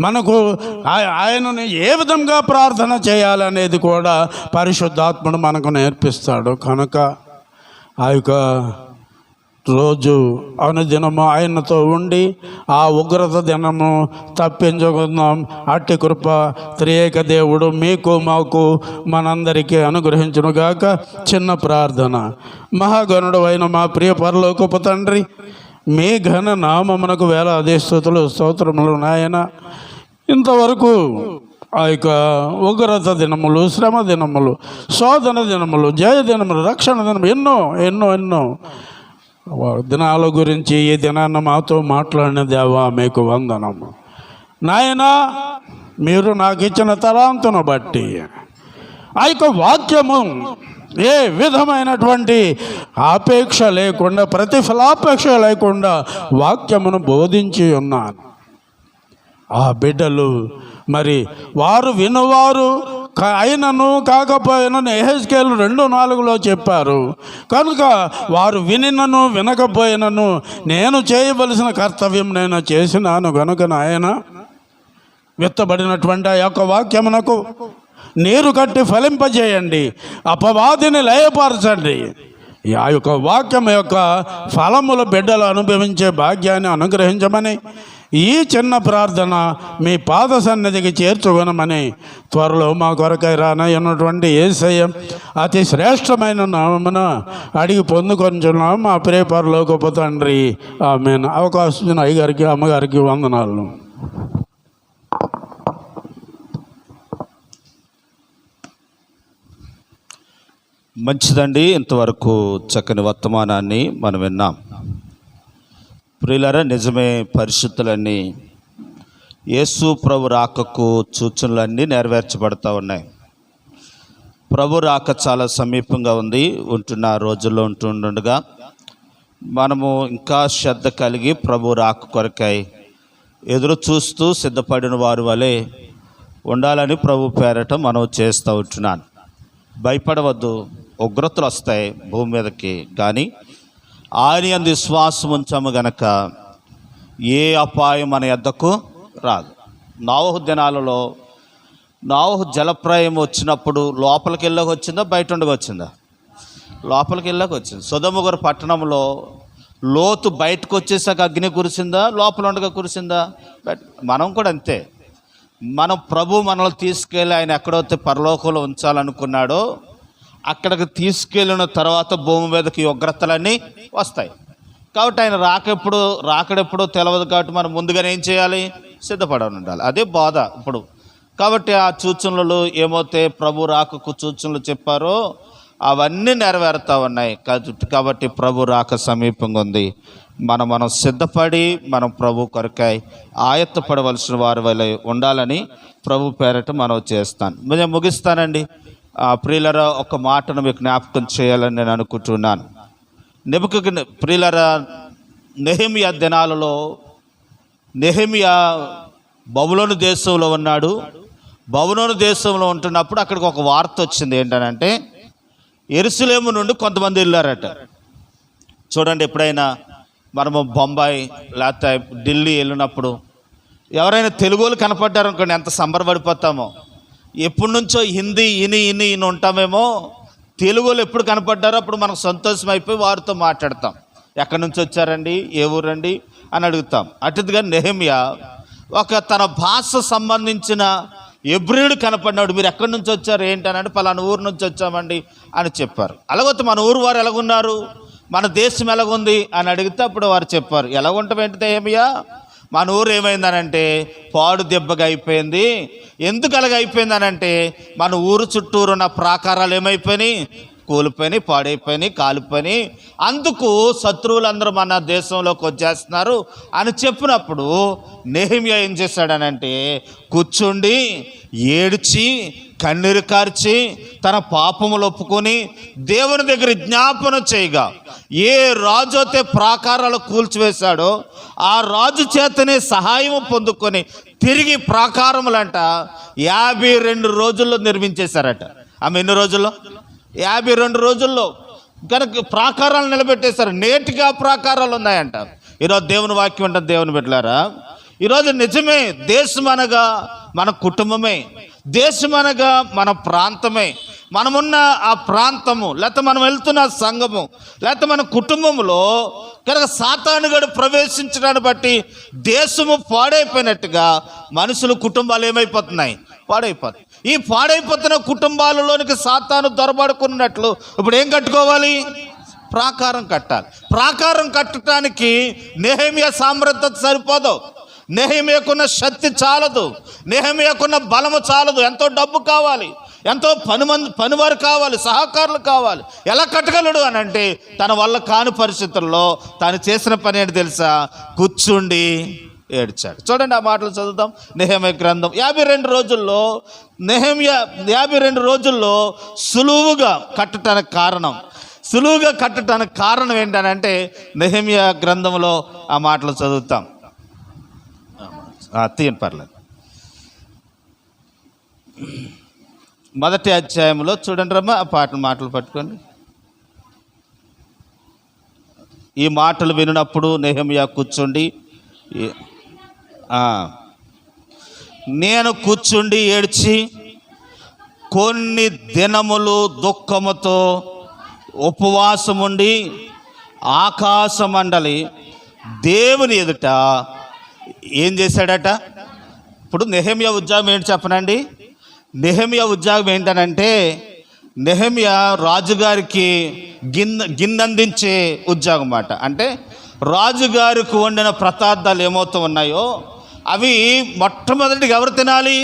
మనకు ఆ- ఏ విధంగా ప్రార్థన చేయాలనేది కూడా పరిశుద్ధాత్ముడు మనకు నేర్పిస్తాడు. కనుక ఆ యొక్క రోజు అనుదినము ఆయనతో ఉండి ఆ ఉగ్రత దినము తప్పించుకుందాం. అట్టి కృప త్రియేక దేవుడు మీకు మాకు మనందరికీ అనుగ్రహించునుగాక చిన్న ప్రార్థన. మహాగణుడు అయిన మా ప్రియ పరలోకపు తండ్రి మీ ఘన నామమునకు వేల అధిస్తుతులు స్తోత్రములు నాయన. ఇంతవరకు ఆ యొక్క ఉగ్రత దినములు శ్రమ దినములు శోధన దినములు జయ దినములు రక్షణ దినములు ఎన్నో ఎన్నో ఎన్నో. దినాల గురించి ఈ దినాన్న మాతో మాట్లాడిన దేవా మీకు వందనము. నాయన మీరు నాకు ఇచ్చిన తలాంతును బట్టి ఆ యొక్క వాక్యము ఏ విధమైనటువంటి ఆపేక్ష లేకుండా ప్రతిఫలాపేక్ష లేకుండా వాక్యమును బోధించి ఉన్నాను. ఆ బిడ్డలు మరి వారు వినవారు అయినను కాకపోయినను ఎహెస్కేలు రెండు నాలుగులో చెప్పారు. కనుక వారు వినినను వినకపోయినను నేను చేయవలసిన కర్తవ్యం నేను చేసినాను కనుక నాయన. విత్తబడినటువంటి ఆ యొక్క వాక్యమునకు నీరు కట్టి ఫలింపజేయండి. అపవాదిని లయపరచండి. ఆ యొక్క వాక్యం యొక్క ఫలముల బిడ్డలు అనుభవించే భాగ్యాన్ని అనుగ్రహించమని ఈ చిన్న ప్రార్థన మీ పాద సన్నిధికి చేర్చుకునమని త్వరలో మా కొరకై రానయ్యున్నటువంటి ఏసయ్య అతి శ్రేష్టమైన నామమున అడిగి పొందుకొంచున్నాం మా ప్రేపరలో గొప్ప తండ్రి. ఆమె అవకాశం అయ్యగారికి అమ్మగారికి వందనాలు. మంచిదండి. ఇంతవరకు చక్కని వర్తమానాన్ని మనం విన్నాం. ప్రియులరా నిజమే పరిస్థితులన్నీ యేసు ప్రభు రాకకు సూచనలన్నీ నెరవేర్చబడతా ఉన్నాయి. ప్రభు రాక చాలా సమీపంగా ఉంది ఉంటున్న రోజుల్లో ఉంటుండగా మనము ఇంకా శ్రద్ధ కలిగి ప్రభు రాక కొరకై ఎదురు చూస్తూ సిద్ధపడిన వారి వలె ఉండాలని ప్రభు పేరట మనం చేస్తూ ఉంటున్నాను. భయపడవద్దు. ఉగ్రతలు వస్తాయి భూమి మీదకి. కానీ ఆయన అందు విశ్వాసం ఉంచాము గనక ఏ అపాయం మన ఎద్దకు రాదు. నావహు దినాలలో నావహు జలప్రాయం వచ్చినప్పుడు లోపలికి వెళ్ళక వచ్చిందా బయట ఉండగా వచ్చిందా? లోపలికి వెళ్ళక వచ్చింది. సుధముగరు పట్టణంలో లోతు బయటకు వచ్చేసాక అగ్ని కురిసిందా లోపల ఉండగా కురిసిందా? బట్ మనం కూడా అంతే. మనం ప్రభు మనల్ని తీసుకెళ్ళి ఆయన ఎక్కడైతే పరలోకంలో ఉంచాలనుకున్నాడో అక్కడికి తీసుకెళ్ళిన తర్వాత భూమి మీదకి ఉగ్రతలన్నీ వస్తాయి. కాబట్టి ఆయన రాకెప్పుడు రాకడెప్పుడు తెలియదు కాబట్టి మనం ముందుగానే ఏం చేయాలి? సిద్ధపడని ఉండాలి అదే బాధ ఇప్పుడు. కాబట్టి ఆ సూచనలు ఏమవుతాయి? ప్రభు రాకకు సూచనలు చెప్పారో అవన్నీ నెరవేరుతా ఉన్నాయి. కాబట్టి- కాబట్టి ప్రభు రాక సమీపంగా ఉంది. మనం మనం సిద్ధపడి మనం ప్రభు కొరకై ఆయత్తపడవలసిన వారి వల్ల ఉండాలని ప్రభు పేరట మనం చేస్తాను. నేను ముగిస్తానండి. ప్రియులరా ఒక మాటను మీకు జ్ఞాపకం చేయాలని నేను అనుకుంటున్నాను. నిబుకు ప్రియులరా నెహిమియా దినాలలో నెహిమియా బబులోను దేశంలో ఉన్నాడు. బబులోను దేశంలో ఉంటున్నప్పుడు అక్కడికి ఒక వార్త వచ్చింది ఏంటనంటే ఎరుసలేము నుండి కొంతమంది వెళ్ళారట. చూడండి ఎప్పుడైనా మనము బొంబాయి లేకపోతే ఢిల్లీ వెళ్ళినప్పుడు ఎవరైనా తెలుగులు కనపడ్డారనుకోండి ఎంత సంబరపడిపోతామో. ఎప్పటి నుంచో హిందీ ఇని ఇని ఇని ఉంటామేమో. తెలుగులో ఎప్పుడు కనపడ్డారో అప్పుడు మనకు సంతోషం అయిపోయి వారితో మాట్లాడతాం. ఎక్కడి నుంచి వచ్చారండి? ఏ ఊరండి? అని అడుగుతాం. అటుగా నెహమియా ఒక తన భాష సంబంధించిన ఎబ్రియుడు కనపడినాడు మీరు ఎక్కడి నుంచి వచ్చారు? ఏంటి అని అంటే పలానా ఊరు నుంచి వచ్చామండి అని చెప్పారు. అలాగొతే మన ఊరు వారు ఎలాగున్నారు? మన దేశం ఎలాగుంది? అని అడిగితే అప్పుడు వారు చెప్పారు. ఎలాగుంటాం ఏంటి నెహమియా? మన ఊరు ఏమైందనంటే పాడు దెబ్బగా అయిపోయింది. ఎందుకు అలాగ అయిపోయిందనంటే మన ఊరు చుట్టూరు ఉన్న ప్రాకారాలు ఏమైపోయినాయి? కూలిపోయినాయి పాడైపోయినాయి కాలిపోయినాయి. అందుకు శత్రువులందరూ మన దేశంలోకి వచ్చేస్తున్నారు అని చెప్పినప్పుడు నెహిమియా ఏం చేశాడనంటే కూర్చుండి ఏడ్చి కన్నీరు కార్చి తన పాపములు ఒప్పుకొని దేవుని దగ్గర జ్ఞాపన చేయగా ఏ రాజు అయితే ప్రాకారాలు కూల్చివేశాడో ఆ రాజు చేతనే సహాయం పొందుకొని తిరిగి ప్రాకారములంట యాభై రెండు రోజుల్లో నిర్మించేశారట. ఆమె ఎన్ని రోజుల్లో? యాభై రెండు రోజుల్లో. కనుక ప్రాకారాలు నిలబెట్టేశారు. నేటిగా ప్రాకారాలు ఉన్నాయంట. ఈరోజు దేవుని వాక్యం అంటే దేవుని పెట్టారా ఈరోజు నిజమే దేశం అనగా మన కుటుంబమే. దేశం అనగా మన ప్రాంతమే. మనమున్న ఆ ప్రాంతము లేకపోతే మనం వెళ్తున్న సంఘము లేకపోతే మన కుటుంబంలో కనుక సాతానుగడు ప్రవేశించడాన్ని బట్టి దేశము పాడైపోయినట్టుగా మనుషులు కుటుంబాలు ఏమైపోతున్నాయి? పాడైపోతాయి ఈ పాడైపోతున్న కుటుంబాలలోనికి సాతాను దొరబడుకున్నట్లు ఇప్పుడు ఏం కట్టుకోవాలి? ప్రాకారం కట్టాలి. ప్రాకారం కట్టడానికి నెహమియా సామ్రత సరిపోదు. నెహమియాకున్న శక్తి చాలదు. నెహమియాకున్న బలము చాలదు. ఎంతో డబ్బు కావాలి. ఎంతో పని మంది పనివారు కావాలి. సహకారులు కావాలి. ఎలా కట్టగలడు అని అంటే తన వల్ల కాని పరిస్థితుల్లో తాను చేసిన పని ఏంటి తెలుసా? కూర్చుండి ఏడ్చాడు. చూడండి ఆ మాటలు చదువుతాం నెహమ్య గ్రంథం. యాభై రెండు రోజుల్లో నెహమ్య యాభై రెండు రోజుల్లో సులువుగా కట్టడానికి కారణం. సులువుగా కట్టడానికి కారణం ఏంటనంటే నెహమ్య గ్రంథంలో ఆ మాటలు చదువుతాం. ఆ, పర్లేదు. మొదటి అధ్యాయంలో చూడండి రమ్మ ఆ పాటలు మాటలు పట్టుకోండి. ఈ మాటలు వినినప్పుడు నెహమియా కూర్చోండి నేను కూర్చుండి ఏడ్చి కొన్ని దినములు దుఃఖముతో ఉపవాసముండి ఆకాశ మండలి దేవుని ఎదుట ఏం చేశాడట? ఇప్పుడు నెహమియా ఉద్యోగం ఏంటి చెప్పనండి? నెహమియా ఉద్యోగం ఏంటనంటే నెహమియా రాజుగారికి గిన్నె గిన్నెందించే ఉద్యోగం అన్నమాట అంటే రాజుగారికి వండిన ప్రతార్థాలు ఏమవుతూ ఉన్నాయో అవి మొట్టమొదటిగా ఎవరు తినాలి?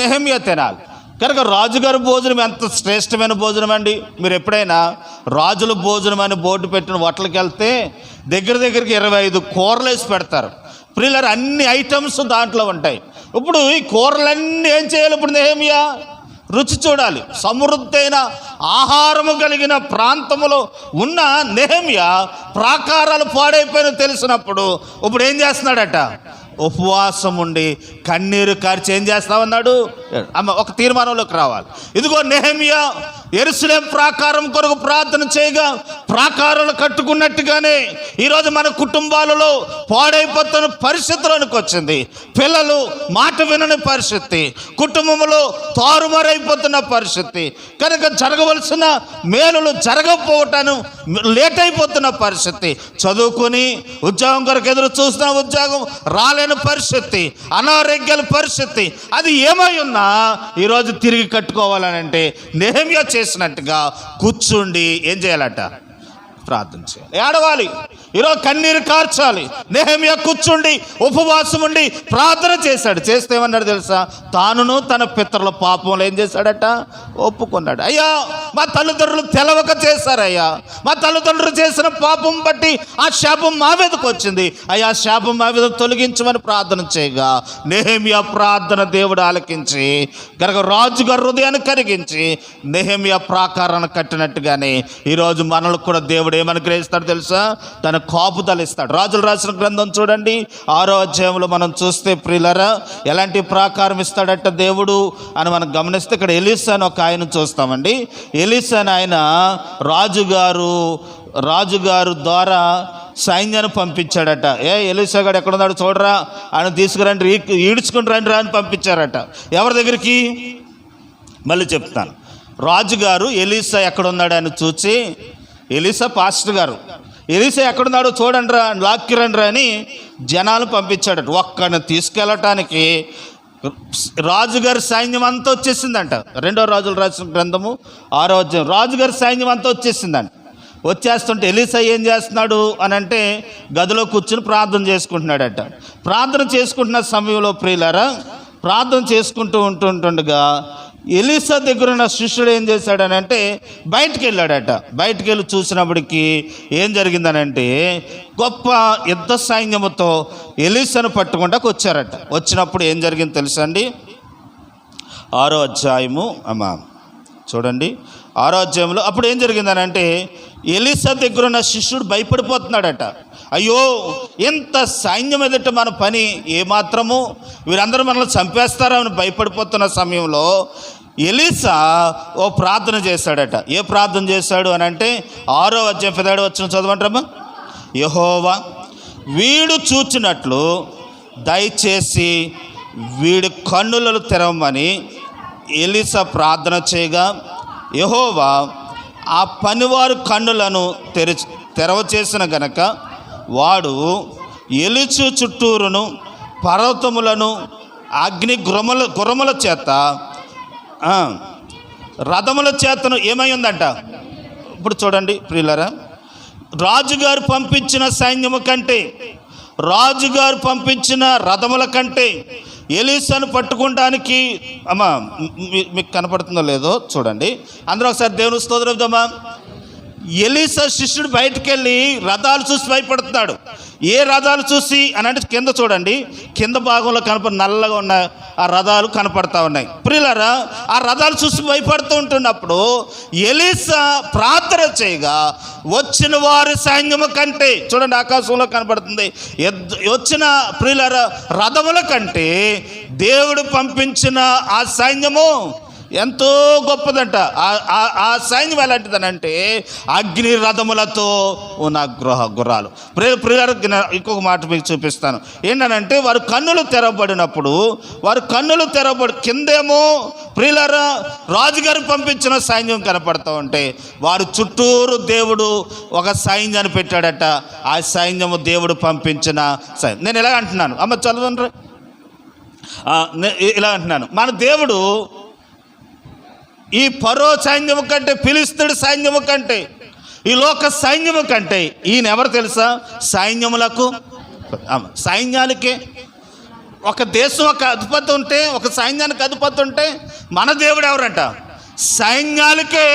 నెహమియా తినాలి. కనుక రాజుగారి భోజనం ఎంత శ్రేష్టమైన భోజనం అండి. మీరు ఎప్పుడైనా రాజుల భోజనం అని బోర్డు పెట్టిన హోటల్కి వెళ్తే దగ్గర దగ్గరికి ఇరవై ఐదు కూరలు వేసి పెడతారు. ప్రిల్లర్ అన్ని ఐటమ్స్ దాంట్లో ఉంటాయి. ఇప్పుడు ఈ కూరలన్నీ ఏం చేయాలి ఇప్పుడు నేమియా రుచి చూడాలి. సమృద్ధైన ఆహారము కలిగిన ప్రాంతములో ఉన్న నెహమియా ప్రాకారాలు పాడైపోయిన తెలిసినప్పుడు ఇప్పుడు ఏం చేస్తున్నాడట? ఉపవాసం ఉండి కన్నీరు కార్చి ఏం చేస్తామన్నాడు అమ్మ ఒక తీర్మానంలోకి రావాలి. ఇదిగో నెహమియా ఎరుసలేం ప్రాకారం కొరకు ప్రార్థన చేయగా ప్రాకారాలు కట్టుకున్నట్టుగానే ఈరోజు మన కుటుంబాలలో పాడైపోతున్న పరిస్థితులకు వచ్చింది. పిల్లలు మాట వినని పరిస్థితి కుటుంబంలో తారుమారైపోతున్న పరిస్థితి కనుక జరగవలసిన మేలులు జరగకపోవటాను లేట్ అయిపోతున్న పరిస్థితి. చదువుకొని ఉద్యోగం కొరకు ఎదురు చూస్తున్న ఉద్యోగం రాలేని పరిస్థితి అనారోగ్యాల పరిస్థితి అది ఏమై ఉన్నా ఈరోజు తిరిగి కట్టుకోవాలని అంటే నేహమ్య చేసినట్టుగా కూర్చుండి ఏం చేయాలట? ప్రార్థన చేయాలి. ఏడవాలి. ఈరోజు కన్నీరు కార్చాలి. నేహమియా కూర్చుండి ఉపవాసం ఉండి ప్రార్థన చేశాడు. చేస్తే ఏమన్నాడు తెలుసా? తానును తన పిత్రుల పాపంలో ఏం చేశాడట? ఒప్పుకున్నాడు. అయ్యా మా తల్లిదండ్రులు తెలవక చేశారయ్యా. మా తల్లిదండ్రులు చేసిన పాపం బట్టి ఆ శాపం మా మీదకి వచ్చింది. అయ్యా శాపం మా మీద తొలగించమని ప్రార్థన చేయగా నెహమియా ప్రార్థన దేవుడు ఆలకించి గనక రాజుగారి హృదయాన్ని కరిగించి నెహమియా ప్రాకారాన్ని కట్టినట్టుగానే ఈరోజు మనలకు కూడా దేవుడు ఏమని గ్రహిస్తాడు తెలుసా? తన కాపుదలు ఇస్తాడు రాజులు రాసిన గ్రంథం చూడండి. ఆరో అధ్యాయంలో మనం చూస్తే ప్రిలరా ఎలాంటి ప్రాకారం ఇస్తాడట దేవుడు అని మనం గమనిస్తే ఇక్కడ ఎలిసా అని ఒక ఆయన చూస్తామండి. ఎలిసా అని ఆయన రాజుగారు రాజుగారు ద్వారా సైన్యాన్ని పంపించాడట. ఏ ఎలిసా ఎక్కడ ఎక్కడున్నాడు చూడరా? ఆయన తీసుకురండి ఈడ్చుకుని రండి రా అని పంపించారట. ఎవరి దగ్గరికి? మళ్ళీ చెప్తాను. రాజుగారు ఎలీసా ఎక్కడున్నాడు అని చూసి ఎలీసా పాస్టర్ గారు. ఎలీసా ఎక్కడున్నాడో చూడండి రా లాక్కిరండి రా అని జనాలు పంపించాడట ఒక్కడిని తీసుకెళ్ళటానికి రాజుగారి సైన్యం అంతా వచ్చేసిందంట. రెండో రాజులు రాసిన గ్రంథము ఆరో అధ్యాయం. రాజుగారి సైన్యం అంతా వచ్చేసిందంట. వచ్చేస్తుంటే ఎలీసా ఏం చేస్తున్నాడు అని అంటే గదిలో కూర్చుని ప్రార్థన చేసుకుంటున్నాడట. ప్రార్థన చేసుకుంటున్న సమయంలో ప్రియులారా ప్రార్థన చేసుకుంటూ ఉంటుంటుండగా ఎలీసా దగ్గర ఉన్న శిష్యుడు ఏం చేశాడనంటే బయటికి వెళ్ళాడట బయటికి వెళ్ళి చూసినప్పటికీ ఏం జరిగిందనంటే గొప్ప యుద్ధ సైన్యముతో ఎలీసాను పట్టుకుంటాకు వచ్చారట వచ్చినప్పుడు ఏం జరిగింది తెలుసా అండి? ఆరో అధ్యాయము అమ్మా చూడండి. ఆరో అధ్యాయంలో అప్పుడు ఏం జరిగిందనంటే ఎలిసా దగ్గర ఉన్న శిష్యుడు భయపడిపోతున్నాడట. అయ్యో ఇంత సైన్యం ఎదుట మన పని ఏమాత్రము? వీరందరూ మనల్ని చంపేస్తారని భయపడిపోతున్న సమయంలో ఎలీసా ఓ ప్రార్థన చేశాడట. ఏ ప్రార్థన చేశాడు అని అంటే ఆరో అధ్యాయం పెదాడు వచ్చిన చదవంటమ్మా యహోవా వీడు చూచినట్లు దయచేసి వీడి కన్నులను తెరవమని ఎలిసా ప్రార్థన చేయగా యహోవా ఆ పనివారు కన్నులను తెరి తెరవ చేసిన గనక వాడు ఎలుచు చుట్టూరును పర్వతములను అగ్ని గురముల గురముల చేత రథముల చేతను ఏమై ఉందంట? ఇప్పుడు చూడండి ప్రియులరా. రాజుగారు పంపించిన సైన్యము కంటే రాజుగారు పంపించిన రథముల కంటే ఎలీసాను పట్టుకోవడానికి అమ్మా మీ- మీకు కనపడుతుందో లేదో చూడండి. అందరూ ఒకసారి దేవుని స్తోత్రమా ఎలీసా శిష్యుడు బయటకెళ్ళి వెళ్ళి రథాలు చూసి భయపడుతున్నాడు. ఏ రథాలు చూసి అని అంటే కింద చూడండి. కింద భాగంలో కనప నల్లగా ఉన్న ఆ రథాలు కనపడతా ఉన్నాయి. ప్రియులరా ఆ రథాలు చూసి భయపడుతూ ఉంటున్నప్పుడు ఎలీసా ప్రార్థన చేయగా వచ్చిన వారి సైన్యము కంటే చూడండి ఆకాశంలో కనపడుతుంది. వచ్చిన ప్రియులరా రథముల కంటే దేవుడు పంపించిన ఆ సైన్యము ఎంతో గొప్పదంట. ఆ- సైన్యం ఎలాంటిదనంటే అగ్ని రథములతో ఉన్న గృహ గుర్రాలు. ప్రియ ప్రియుల ఇంకొక మాట మీకు చూపిస్తాను. ఏంటనంటే వారు కన్నులు తెరవబడినప్పుడు వారు కన్నులు తెరవబడి కిందేమో ప్రియులరా రాజుగారు పంపించిన సైన్యం కనపడుతూ ఉంటే వారు చుట్టూరు దేవుడు ఒక సైన్యాన్ని పెట్టాడట. ఆ సైన్యము దేవుడు పంపించిన సైన్యం. నేను ఎలా అంటున్నాను. అమ్మ చదవండి ఇలా అంటున్నాను. మన దేవుడు ఈ పరో సైన్యము కంటే పిలిస్తుడు సైన్యము కంటే ఈ లోక సైన్యము కంటే ఈయన ఎవరు తెలుసా? సైన్యములకు సైన్యాలకే ఒక దేశం ఒక అధిపతి ఉంటే ఒక సైన్యానికి అధిపతి ఉంటే మన దేవుడు ఎవరంట? సైన్యాలకే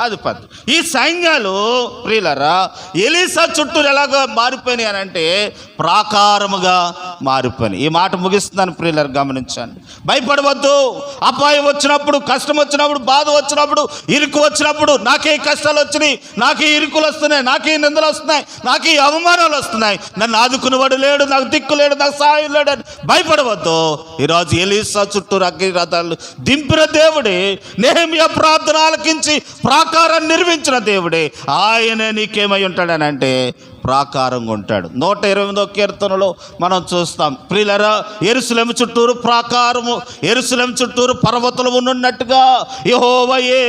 అధిపతి. ఈ సైన్యాలు ప్రియులరా ఎలీసా చుట్టూ ఎలాగో మారిపోయినాయి అని అంటే ప్రాకారముగా మారిపోయినాయి. ఈ మాట ముగిస్తున్నాను ప్రియులర్ గమనించండి. భయపడవద్దు. అపాయం వచ్చినప్పుడు కష్టం వచ్చినప్పుడు బాధ వచ్చినప్పుడు ఇరుకు వచ్చినప్పుడు నాకే కష్టాలు వచ్చినాయి నాకే ఇరుకులు వస్తున్నాయి నాకే నిందలు వస్తున్నాయి నాకే అవమానాలు వస్తున్నాయి. నన్ను ఆదుకునేవాడు లేడు నాకు దిక్కు లేడు నాకు సాయం లేడు అని భయపడవద్దు. ఈరోజు ఎలీసా చుట్టూ అగ్ని రథాలు దింపిన దేవుడే నేమియా ప్రార్థన ఆలకించి ప్రాకారాన్ని నిర్మించిన దేవుడే. ఆయనే నీకేమై ఉంటాడనంటే ప్రాకారంగా ఉంటాడు నూట ఇరవై ఎనిమిదో కీర్తనలో మనం చూస్తాం ప్రిలరా ఎరుసలం చుట్టూరు ప్రాకారము ఎరుసలం చుట్టూరు పర్వతలు ఉన్నట్టుగా యహోవయే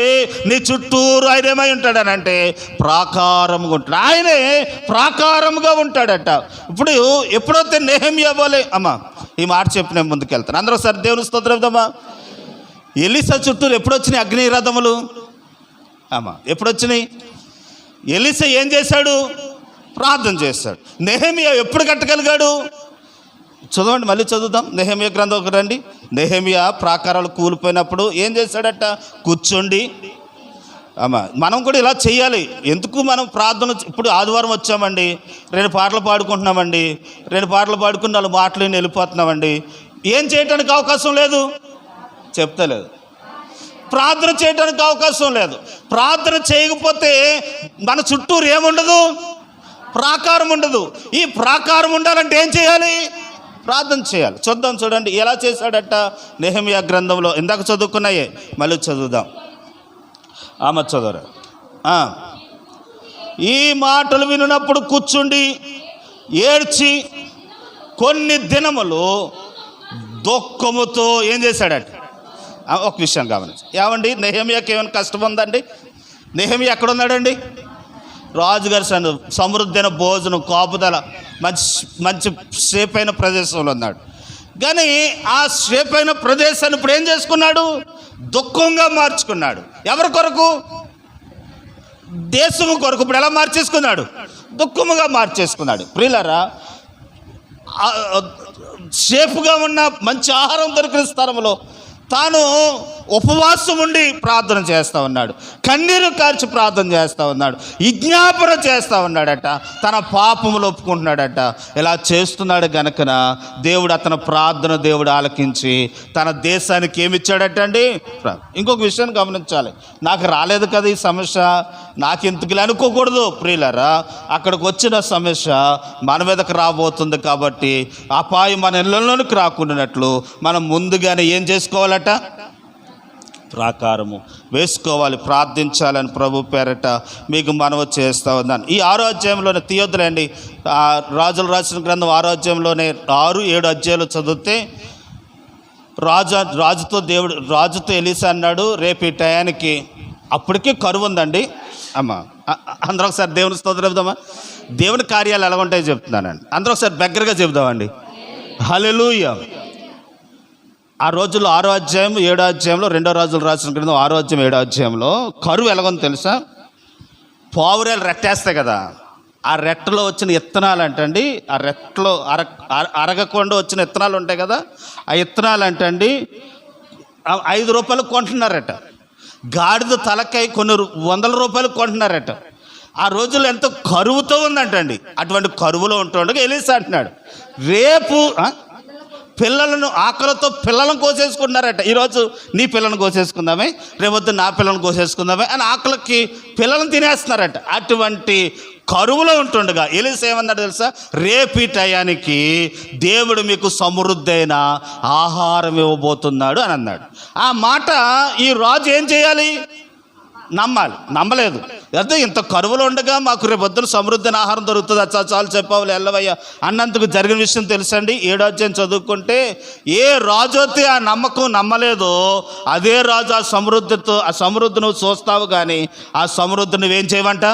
నీ చుట్టూరు ఆయన ఏమై ఉంటాడనంటే ప్రాకారంగా ఉంటాడు ఆయనే ప్రాకారముగా ఉంటాడట. ఇప్పుడు ఎప్పుడైతే నేహం ఇవ్వాలి అమ్మా ఈ మాట చెప్పి నేను ముందుకెళ్తాను. అందరూ సరే దేవుని స్తోత్రమా ఎలిసా చుట్టూరు ఎప్పుడు వచ్చినాయి అగ్ని రథములు అమ్మా ఎప్పుడు వచ్చినాయి ఎలిసా ఏం చేశాడు? ప్రార్థన చేశాడు నెహమియా ఎప్పుడు కట్టగలిగాడు? చదవండి మళ్ళీ చదువుదాం. నెహమియా గ్రంథం ఒకటి రండి. నెహమియా ప్రాకారాలు కూలిపోయినప్పుడు ఏం చేశాడట? కూర్చోండి. అమ్మా మనం కూడా ఇలా చేయాలి ఎందుకు మనం ప్రార్థన ఇప్పుడు ఆదివారం వచ్చామండి. రెండు పాటలు పాడుకుంటున్నామండి. రెండు పాటలు పాడుకుని నాలుగు మాటలు వెళ్ళిపోతున్నామండి. ఏం చేయటానికి అవకాశం లేదు? చెప్తలేదు. ప్రార్థన చేయడానికి అవకాశం లేదు. ప్రార్థన చేయకపోతే మన చుట్టూరు ఏముండదు? ప్రాకారం ఉండదు. ఈ ప్రాకారం ఉండాలంటే ఏం చేయాలి? ప్రార్థన చేయాలి. చూద్దాం చూడండి ఎలా చేశాడట? నెహమియా గ్రంథంలో ఇందాక చదువుకున్నాయే. మళ్ళీ చదువుదాం. ఆమె చదవరు? ఈ మాటలు వినున్నప్పుడు కూర్చుండి ఏడ్చి కొన్ని దినములు దుఃఖముతో ఏం చేశాడట? ఒక విషయం గమనించి. ఏమండి? నెహమియాకి ఏమైనా కష్టం ఉందండి? నెహమియా ఎక్కడ ఉన్నాడండి రాజుగారి సన్ను సమృద్ధైన భోజనం కాపుదల మంచి మంచి సేఫ్ అయిన ప్రదేశంలో ఉన్నాడు. కానీ ఆ సేఫ్ అయిన ప్రదేశాన్ని ఇప్పుడు ఏం చేసుకున్నాడు? దుఃఖంగా మార్చుకున్నాడు. ఎవరి కొరకు? దేశము కొరకు. ఇప్పుడు ఎలా మార్చేసుకున్నాడు? దుఃఖముగా మార్చేసుకున్నాడు. ప్రియులరా సేఫ్గా ఉన్న మంచి ఆహారం దొరికిన స్థలంలో తాను ఉపవాసం ఉండి ప్రార్థన చేస్తూ ఉన్నాడు. కన్నీరు కార్చి ప్రార్థన చేస్తూ ఉన్నాడు. విజ్ఞాపన చేస్తూ ఉన్నాడట. తన పాపములు ఒప్పుకుంటున్నాడట. ఇలా చేస్తున్నాడు గనుకన దేవుడు అతని ప్రార్థన దేవుడు ఆలకించి తన దేశానికి ఏమి ఇచ్చాడట అండి ఇంకొక విషయాన్ని గమనించాలి. నాకు రాలేదు కదా ఈ సమస్య. నాకు ఎందుకు అనుకోకూడదు ప్రియులరా? అక్కడికి వచ్చిన సమస్య మన మీదకి రాబోతుంది కాబట్టి అపాయం మన ఇళ్ళలోనికి రాకుండానట్లు మనం ముందుగానే ఏం చేసుకోవాలట ప్రాకారము. వేసుకోవాలి ప్రార్థించాలని ప్రభు పేరట మీకు మనవ చేస్తూ ఉన్నాను. ఈ ఆరో అధ్యాయంలోనే తీయొద్దులేండి రాజులు రాసిన గ్రంథం ఆరో అధ్యాయంలోనే ఆరు ఏడు అధ్యాయాలు చదివితే రాజు రాజుతో దేవుడు రాజుతో ఎలిసా అన్నాడు రేపు ఈ టయానికి అప్పటికే కరువు ఉందండి. అమ్మ అందరూ ఒకసారి దేవుని స్తోత్రం చెప్దామా? దేవుని కార్యాలు ఎలా ఉంటాయో చెప్తున్నానండి. అందరూ ఒకసారి దగ్గరగా చెప్దామండి. హలెలూయ ఆ రోజుల్లో ఆరో అధ్యాయం ఏడో అధ్యాయంలో రెండో రోజులు రాసిన క్రింద ఆరో అధ్యాయం ఏడో అధ్యాయంలో కరువు ఎలాగొందో తెలుసా? పావురాలు రెట్టేస్తాయి కదా. ఆ రెట్టలో వచ్చిన ఇత్తనాలు అంటండి ఆ రెట్టలో అర అర- అరగకుండా వచ్చిన ఇత్తనాలు ఉంటాయి కదా ఆ ఇత్తనాలు అంటండి ఐదు రూపాయలు కొంటున్నారట. గాడిద తలకై కొన్ని వందల రూపాయలు కొంటున్నారట. ఆ రోజుల్లో ఎంతో కరువుతో ఉందంటండి. అటువంటి కరువులో ఉంటుండగా ఎలిసా అంటున్నాడు రేపు పిల్లలను ఆకలితో పిల్లలను కోసేసుకున్నారట ఈరోజు నీ పిల్లలను కోసేసుకుందామే రేపొద్దు నా పిల్లలను కోసేసుకుందామే అని ఆకలికి పిల్లలను తినేస్తున్నారట. అటువంటి కరువులో ఉంటుండగా ఎలిసి ఏమన్నాడు తెలుసా? రేపీ టయానికి దేవుడు మీకు సమృద్ధైన ఆహారం ఇవ్వబోతున్నాడు అని అన్నాడు. ఆ మాట ఈ రాజు ఏం చేయాలి? నమ్మాలి. నమ్మలేదు. అదే ఇంత కరువులు ఉండగా మాకు రేపొద్దున పొద్దున సమృద్ధిని ఆహారం దొరుకుతుంది. అచ్చా చాలు చెప్పావులు ఎల్లవయ్య. అన్నందుకు జరిగిన విషయం తెలుసండి. ఏడో చదువుకుంటే ఏ రాజు అయితే ఆ నమ్మకం నమ్మలేదో అదే రాజు ఆ సమృద్ధితో ఆ సమృద్ధి నువ్వు చూస్తావు కానీ ఆ సమృద్ధి నువ్వేం చేయమంట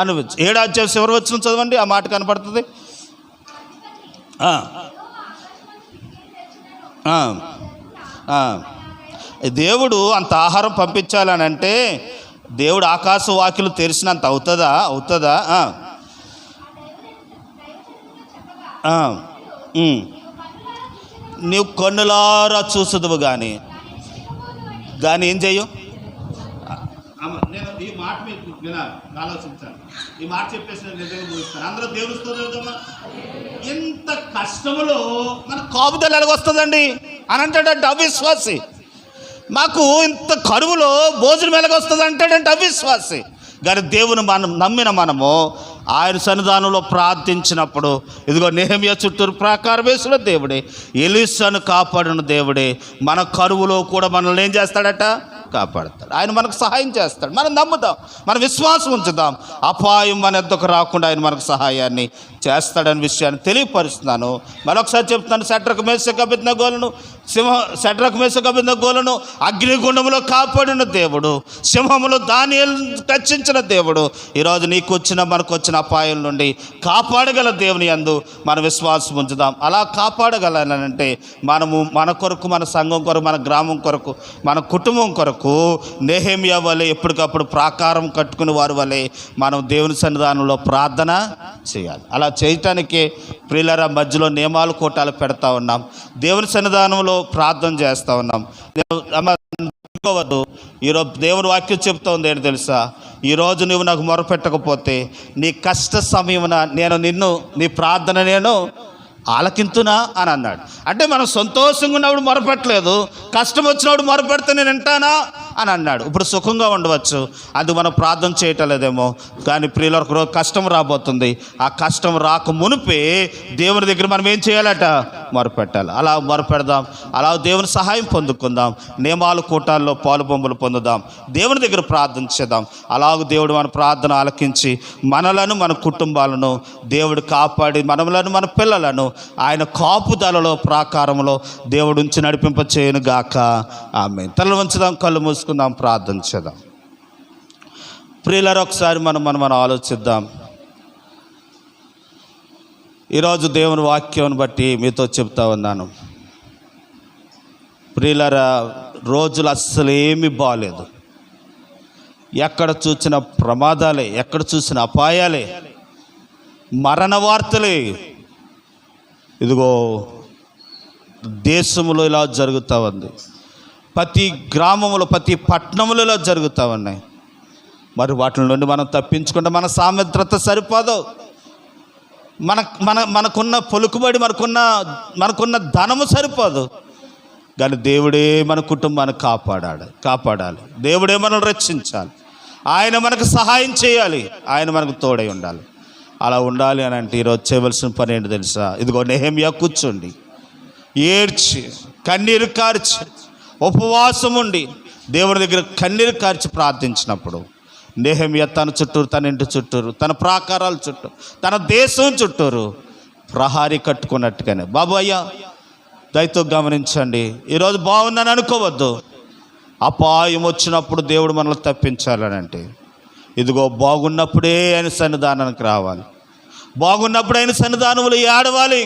అనుభవించు ఏడో చివరి వచ్చిన చదవండి ఆ మాట కనపడుతుంది. దేవుడు అంత ఆహారం పంపించాలని అంటే దేవుడు ఆకాశ వాకిలు తెరిచినంత అవుతుందా? అవుతుందా? ఆ. నీవు కన్నులారా చూసదువు కానీ దాన్ని ఏం చెయ్యు? నేను ఈ మాట మీరు వినాలి ఆలోచించాలి. ఈ మాట చెప్పేసి నేను నిజంగా చూస్తాను అందరూ దేవుడు స్తోత్రం ఎంత కష్టములో మన కాపుదల ఎలాగొస్తుందండి? అని అంటాడు అవిశ్వాసి మాకు ఇంత కరువులో భోజనం ఎలాగొస్తుంది అంటాడంటే అవిశ్వాసి. కానీ దేవుని మనం నమ్మిన మనము ఆయన సన్నిధానంలో ప్రార్థించినప్పుడు ఇదిగో నేహమియా చుట్టూరు ప్రాకారం వేసిన దేవుడే ఎలిసను కాపాడిన దేవుడే మన కరువులో కూడా మనల్ని ఏం చేస్తాడట? కాపాడతాడు. ఆయన మనకు సహాయం చేస్తాడు. మనం నమ్ముదాం మన విశ్వాసం ఉంచుదాం. అపాయం మన ఎద్దకు రాకుండా ఆయన మనకు సహాయాన్ని చేస్తాడని విషయాన్ని తెలియపరుస్తున్నాను. మరొకసారి చెప్తున్నాను సెట్రకు మేస గోలను సింహ సెట్రకు మేస గోలను అగ్నిగుండంలో కాపాడిన దేవుడు సింహములు దాని రక్షించిన దేవుడు. ఈరోజు నీకు వచ్చిన మనకు వచ్చిన అపాయం నుండి కాపాడగల దేవుని అందు మన విశ్వాసం ఉంచుదాం. అలా కాపాడగలనంటే మనము మన కొరకు మన సంఘం కొరకు మన గ్రామం కొరకు మన కుటుంబం కొరకు నేహేమియా వలె ఎప్పటికప్పుడు ప్రాకారం కట్టుకుని వారి వలె మనం దేవుని సన్నిధానంలో ప్రార్థన చేయాలి. అలా చేయటానికే ప్రియులర మధ్యలో నియమాలు కోటాలు పెడతా ఉన్నాం. దేవుని సన్నిధానంలో ప్రార్థన చేస్తూ ఉన్నాం. అమ్మ, అనుకోవద్దు ఈరోజు దేవుని వాక్యం చెప్తోంది ఏంటి తెలుసా? ఈరోజు నువ్వు నాకు మొరపెట్టకపోతే నీ కష్ట సమయమున నేను నిన్ను నీ ప్రార్థన నేను ఆలకింతునా అని అన్నాడు. అంటే మనం సంతోషంగా ఉన్నప్పుడు మొరపెట్టలేదు కష్టం వచ్చినప్పుడు మొరపెడితే నేను వింటానా అని అన్నాడు. ఇప్పుడు సుఖంగా ఉండవచ్చు అది మనం ప్రార్థన చేయటం లేదేమో కానీ ప్రియులకు రోజు కష్టం రాబోతుంది. ఆ కష్టం రాక మునిపే దేవుని దగ్గర మనం ఏం చేయాలట? మొరపెట్టాలి. అలా మొరపెడదాం. అలా దేవుని సహాయం పొందుకుందాం. నియమాలు కూటాల్లో పాలు బొమ్మలు పొందుదాం. దేవుని దగ్గర ప్రార్థన చేద్దాం. అలాగ దేవుడు మన ప్రార్థన ఆలకించి మనలను మన కుటుంబాలను దేవుడు కాపాడి మనలను మన పిల్లలను ఆయన కాపుదలలో ప్రాకారంలో దేవుడు ఉంచి నడిపింప చేయను గాక. ఆమె తల వంచుదాం కళ్ళు మూసుకుందాం ప్రార్థన చేద్దాం. ప్రియులరు ఒకసారి మనం మనం మనం ఆలోచిద్దాం. ఈరోజు దేవుని వాక్యం బట్టి మీతో చెప్తా ఉన్నాను. ప్రియులరా రోజులు అస్సలు ఏమీ బాగాలేదు ఎక్కడ చూసిన ప్రమాదాలే ఎక్కడ చూసిన అపాయాలే మరణ వార్తలే. ఇదిగో దేశంలో ఇలా జరుగుతూ ఉంది. ప్రతి గ్రామంలో ప్రతి పట్టణంలో ఇలా జరుగుతూ ఉన్నాయి. మరి వాటి నుండి మనం తప్పించుకుంటే మన సామెత్రత సరిపోదు. మన మన మనకున్న పొలుకుబడి మనకున్న మనకున్న ధనము సరిపోదు. కానీ దేవుడే మన కుటుంబాన్ని కాపాడాడు కాపాడాలి. దేవుడే మనల్ని రక్షించాలి. ఆయన మనకు సహాయం చేయాలి. ఆయన మనకు తోడై ఉండాలి. అలా ఉండాలి అని అంటే ఈరోజు చేయవలసిన పని ఏంటి తెలుసా? ఇదిగో నెహమియా కూర్చోండి. ఏడ్చి కన్నీరు కార్చి ఉపవాసం ఉండి దేవుని దగ్గర కన్నీరు కార్చి ప్రార్థించినప్పుడు నేహమియ తన చుట్టూరు తన ఇంటి చుట్టూరు తన ప్రాకారాల చుట్టూ తన దేశం చుట్టూరు ప్రహారీ కట్టుకున్నట్టుగానే. బాబు అయ్యా దయతో గమనించండి ఈరోజు బాగున్నాను అనుకోవద్దు. అపాయం వచ్చినప్పుడు దేవుడు మనల్ని తప్పించాలని అంటే ఇదిగో బాగున్నప్పుడే ఆయన సన్నిధానానికి రావాలి. బాగున్నప్పుడు ఆయన సన్నిధానములు ఏడవాలి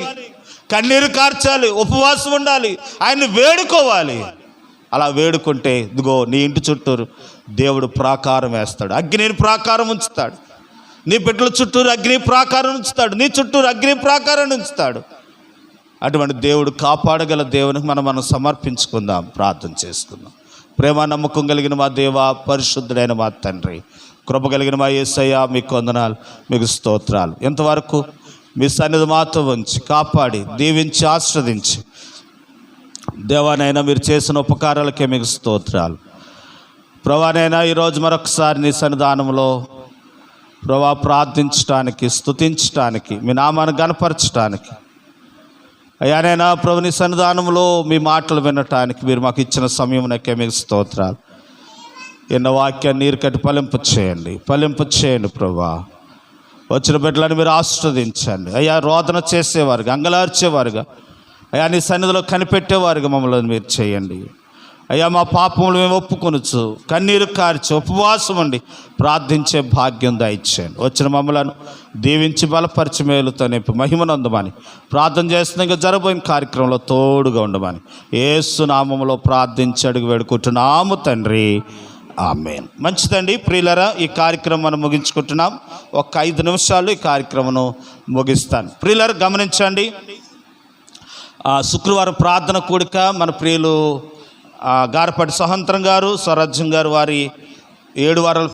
కన్నీరు కార్చాలి ఉపవాసం ఉండాలి ఆయన్ని వేడుకోవాలి. అలా వేడుకుంటే ఇదిగో నీ ఇంటి చుట్టూరు దేవుడు ప్రాకారం వేస్తాడు. అగ్నిని ప్రాకారం ఉంచుతాడు. నీ బిడ్డల చుట్టూరు అగ్ని ప్రాకారం ఉంచుతాడు. నీ చుట్టూరు అగ్ని ప్రాకారం ఉంచుతాడు. అటువంటి దేవుడు కాపాడగల దేవునికి మనం మనం సమర్పించుకుందాం. ప్రార్థన చేసుకుందాం. ప్రేమ నమ్మకం కలిగిన మా దేవ పరిశుద్ధుడైన మా తండ్రి కృప కలిగిన మా యేసయ్య మీకు వందనాలు మీకు స్తోత్రాలు. ఎంతవరకు మీ సన్నిధి మాతో ఉంచి కాపాడి దీవించి ఆస్వాదించి దేవానైనా మీరు చేసిన ఉపకారాలకే మీకు స్తోత్రాలు. ప్రభానైనా ఈరోజు మరొకసారి నీ సన్నిధానంలో ప్రభా ప్రార్థించటానికి స్తుతించటానికి మీ నామాన్ని గనపరచటానికి అయ్యానైనా ప్రభు నీ సన్నిధానంలో మీ మాటలు వినటానికి మీరు మాకు ఇచ్చిన సమయం నాకే మీకు స్తోత్రాలు. ఎన్న వాక్యాన్ని నీరు కట్టి ఫలింపు చేయండి పలింపు చేయండి ప్రభా. వచ్చిన బిడ్డలను మీరు ఆస్వాదించండి. అయ్యా రోదన చేసేవారుగా అంగలార్చేవారుగా. అయ్యా నీ సన్నిధిలో కనిపెట్టేవారుగా మమ్మల్ని మీరు చేయండి. అయ్యా మా పాపములు మేము ఒప్పుకొనొచ్చు కన్నీరు కార్చి ఉపవాసం అండి ప్రార్థించే భాగ్యం దాయిచ్చాను వచ్చిన మమ్మలను దీవించి బలపరిచి మేలుతో నింపి మహిమనందమని. ప్రార్థన చేస్తున్నాక ఇంకా కార్యక్రమంలో తోడుగా ఉండమని. ఏసునామంలో ప్రార్థించి అడుగు వేడుకుంటున్నాము తండ్రి. ఆమెన్. మంచిదండి ప్రియులరా ఈ కార్యక్రమం మనం ముగించుకుంటున్నాం. ఒక ఐదు నిమిషాలు ఈ కార్యక్రమం ముగిస్తాను. ప్రియులర్ గమనించండి. ఆ, శుక్రవారం ప్రార్థన కూడిక మన ప్రియులు గారపాటి సహంత్రం గారు స్వరాజ్యం గారు వారి ఏడు వారాల